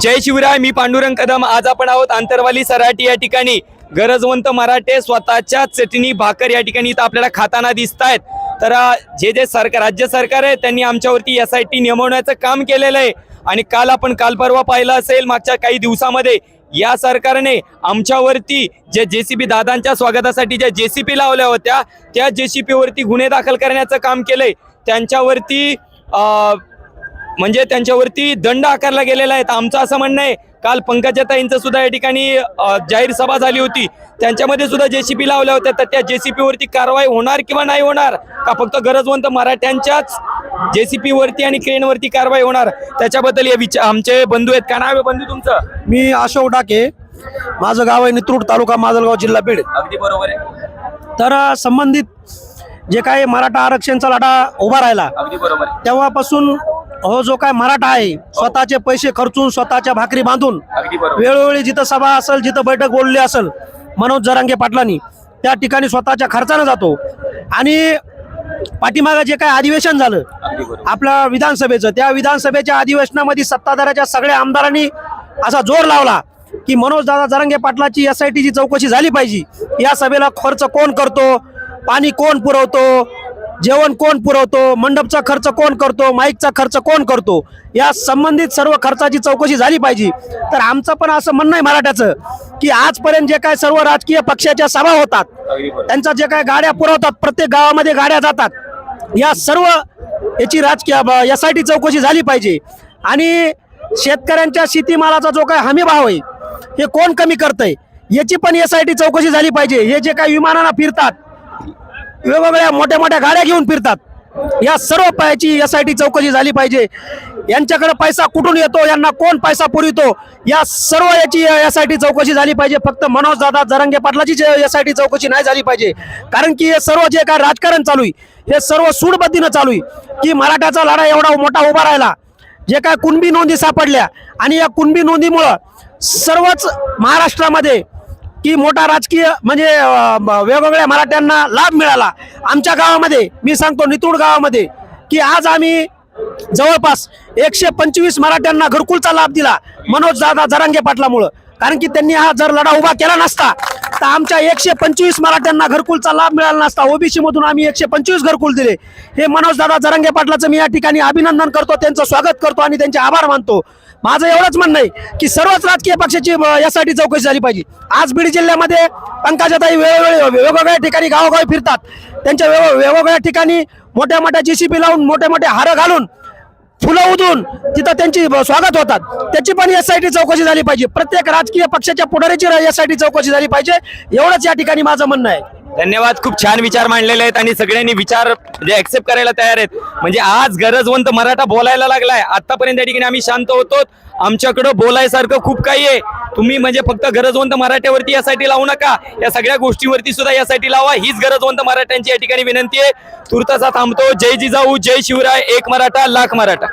जय शिवराय मी पांडुरंग कदम. आज आपण आहोत आंतरवाली सराटी या ठिकाणी. गरजवंत मराठे स्वतःच्या चटणी भाकर या ठिकाणी इथं आपल्याला खाताना दिसत आहेत तर जे जे सरकार राज्य सरकार आहे त्यांनी आमच्यावरती एस आय टी नेमवण्याचं काम केलेलं आहे. आणि काल आपण काल परवा पाहिलं असेल मागच्या काही दिवसामध्ये या सरकारने आमच्यावरती जे जे सी बी दादांच्या स्वागतासाठी ज्या जे सी पी लावल्या होत्या त्या जे सी पीवरती गुन्हे दाखल करण्याचं काम केलंय. त्यांच्यावरती म्हणजे त्यांच्यावरती दंड आकारला गेलेला आहे. तर आमचं असं म्हणणं आहे काल पंकजाताईंचं सुद्धा या ठिकाणी जाहीर सभा झाली होती. त्यांच्यामध्ये सुद्धा जेसीपी लावल्या होत्या. तर त्या जेसीपी वरती कारवाई होणार किंवा नाही होणार का फक्त गरजवंत मराठ्यांच्याच जेसीपी वरती आणि क्रेन वरती कारवाई होणार त्याच्याबद्दल हे विचार आमचे बंधू आहेत. का नाव आहे बंधू तुमचं? मी अशोक डाके. माझं गाव आहे नित्रूड तालुका माजलगाव जिल्हा बीड. अगदी बरोबर आहे. तर संबंधित जे काही मराठा आरक्षणचा लढा उभा राहिला अगदी बरोबर तेव्हापासून हो जो काय मराठा आहे स्वतःचे पैसे खर्चून स्वतःच्या भाकरी बांधून वेळोवेळी जिथं सभा असेल जिथं बैठक बोलली असेल मनोज जरांगे पाटलांनी त्या ठिकाणी स्वतःच्या खर्चानं जातो. आणि पाठीमागं जे काय अधिवेशन झालं आपल्या विधानसभेचं त्या विधानसभेच्या अधिवेशनामध्ये सत्ताधाऱ्याच्या सगळ्या आमदारांनी असा जोर लावला की मनोज दादा जरांगे पाटलाची एस आय टीची चौकशी झाली पाहिजे. या सभेला खर्च कोण करतो? पाणी कोण पुरवतो? जेवण कोण पुरवतो मंडपचा खर्च कोण करतो माईकचा खर्च कोण करतो या संबंधित सर्व खर्चाची चौकशी झाली पाहिजे. तर आमचं पण असं म्हणणं आहे मराठ्याचं की आजपर्यंत जे काय सर्व राजकीय पक्षाच्या सभा होतात त्यांच्या जे काय गाड्या पुरवतात प्रत्येक गावामध्ये गाड्या जातात या सर्व याची राजकीय एस आय टी चौकशी झाली पाहिजे. आणि शेतकऱ्यांच्या शेतीमालाचा जो काय हमी भाव आहे हे कोण कमी करतंय याची पण एस आय टी चौकशी झाली पाहिजे. हे जे काय विमानानं फिरतात वेगवेगळ्या मोठ्या मोठ्या गाड्या घेऊन फिरतात. या सर्व पायाची एस आय टी चौकशी झाली पाहिजे. यांच्याकडे पैसा कुठून येतो यांना कोण पैसा पुरवितो या सर्व याची एस आय टी चौकशी झाली पाहिजे. फक्त मनोज दादा जरंगे पाटलाची एस आय टी चौकशी नाही झाली पाहिजे. कारण की हे सर्व जे काय राजकारण चालू आहे हे सर्व सूडबद्धीनं चालू आहे की मराठ्याचा लढा एवढा मोठा उभा राहिला. जे काय कुणबी नोंदी सापडल्या आणि या कुणबी नोंदीमुळं सर्वच महाराष्ट्रामध्ये की मोठा राजकीय म्हणजे वेगवेगळ्या मराठ्यांना लाभ मिळाला. आमच्या गावामध्ये मी सांगतो नितूड गावामध्ये की आज आम्ही जवळपास एकशे पंचवीस मराठ्यांना घरकुलचा लाभ दिला मनोज दादा जरांगे पाटलामुळं. कारण की त्यांनी हा जर लढा उभा केला नसता तर आमच्या एकशे पंचवीस मराठ्यांना घरकुलचा लाभ मिळाला नसता. ओबीसी मधून आम्ही एकशे पंचवीस घरकुल दिले. हे मनोज दादा जरांगे पाटलाचं मी या ठिकाणी अभिनंदन करतो त्यांचं स्वागत करतो आणि त्यांचे आभार मानतो. माझं एवढंच म्हणणं आहे की सर्वच राजकीय पक्षाची यासाठी चौकशी झाली पाहिजे. आज बीड जिल्ह्यामध्ये पंकजाताई वेळोवेळी वेगवेगळ्या ठिकाणी गावोगावी फिरतात. त्यांच्या वेगवेगळ्या ठिकाणी मोठ्या मोठ्या जी लावून मोठे मोठे हार घालून फुलं उधून तिथं त्यांची स्वागत होतात. त्याची पण एस आय टी चौकशी झाली पाहिजे. प्रत्येक राजकीय पक्षाच्या पुढारीची एस आय टी चौकशी झाली पाहिजे. एवढंच या ठिकाणी माझं म्हणणं आहे. धन्यवाद. खूप छान विचार मांडलेले आहेत आणि सगळ्यांनी विचार म्हणजे ऍक्सेप्ट करायला तयार आहेत. म्हणजे आज गरजवंत मराठा बोलायला लागलाय. आतापर्यंत या ठिकाणी आम्ही शांत होतो आमच्याकडं बोलायसारखं खूप काही आहे. तुम्ही म्हणजे फक्त गरजवंत मराठ्यावरती यासाठी लावू नका. या सगळ्या गोष्टीवरती सुद्धा यासाठी लावा. हीच गरजवंत मराठ्यांची या ठिकाणी विनंती आहे. तुर्तासा थांबतो. जय जिजाऊ जय शिवराय एक मराठा लाख मराठा.